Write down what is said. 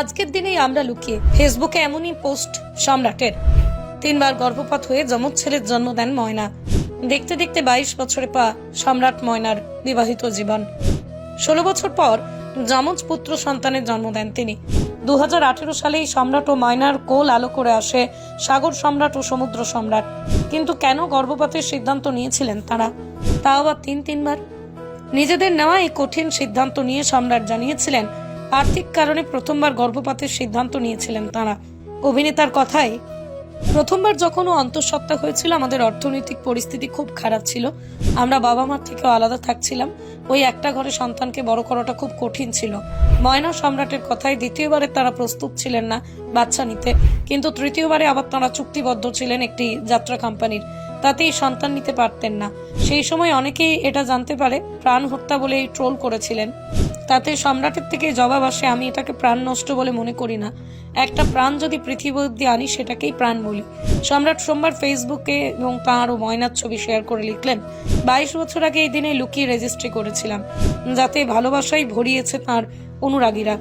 আজকের দিনেই আমরা লুকিয়ে ফেসবুকে এমনই পোস্ট সম্রাটের তিনবার গর্ভপাত হয়ে যমজ ছেলের জন্ম দেন ময়না। দেখতে দেখতে বাইশ বছরে পা সম্রাট ময়নার বিবাহিত জীবন। ষোলো বছর পর যমজ পুত্র সন্তানের জন্ম দেন তিনি। দু হাজার আঠেরো সালেই সম্রাট ও ময়নার কোল আলো করে আসে সাগর সম্রাট ও সমুদ্র সম্রাট। কিন্তু কেন গর্ভপাতের সিদ্ধান্ত নিয়েছিলেন তারা? তাও আবার তিন তিনবার নিজেদের নেওয়া এই কঠিন সিদ্ধান্ত নিয়ে সম্রাট জানিয়েছিলেন আর্থিক কারণে প্রথমবার গর্ভপাতের সিদ্ধান্ত নিয়েছিলেন তারা। অভিনেতার কথায়, প্রথমবার যখন অন্তঃসত্ত্বা হয়েছিল, আমাদের অর্থনৈতিক পরিস্থিতি খুব খারাপ ছিল। আমরা বাবা মার থেকেও আলাদা থাকছিলাম। ওই একটা ঘরে সন্তানকে বড় করাটা খুব কঠিন ছিল। ময়না সম্রাটের কথায় দ্বিতীয়বারে তারা প্রস্তুত ছিলেন না বাচ্চা নিতে। কিন্তু তৃতীয়বারে আবার তারা চুক্তিবদ্ধ ছিলেন একটি যাত্রা কোম্পানির। তাতেই সন্তান নিতে পারতেন না। সেই সময় অনেকেই এটা জানতে পারে, প্রাণ হত্যা বলে ট্রোল করেছিলেন। তাতে সম্রাটের থেকে জবাব আসে, আমি এটাকে প্রাণ নষ্ট বলে মনে করি না। একটা প্রাণ যদি পৃথিবী অব্দি আনি, সেটাকেই প্রাণ বলি। সম্রাট সোমবার ফেসবুকে এবং তাঁর ও ময়নার ছবি শেয়ার করে লিখলেন, বাইশ বছর আগে এই দিনে লুকিয়ে রেজিস্ট্রি করেছিলাম, যাতে ভালোবাসাই ভরিয়েছে তার অনুরাগীরা।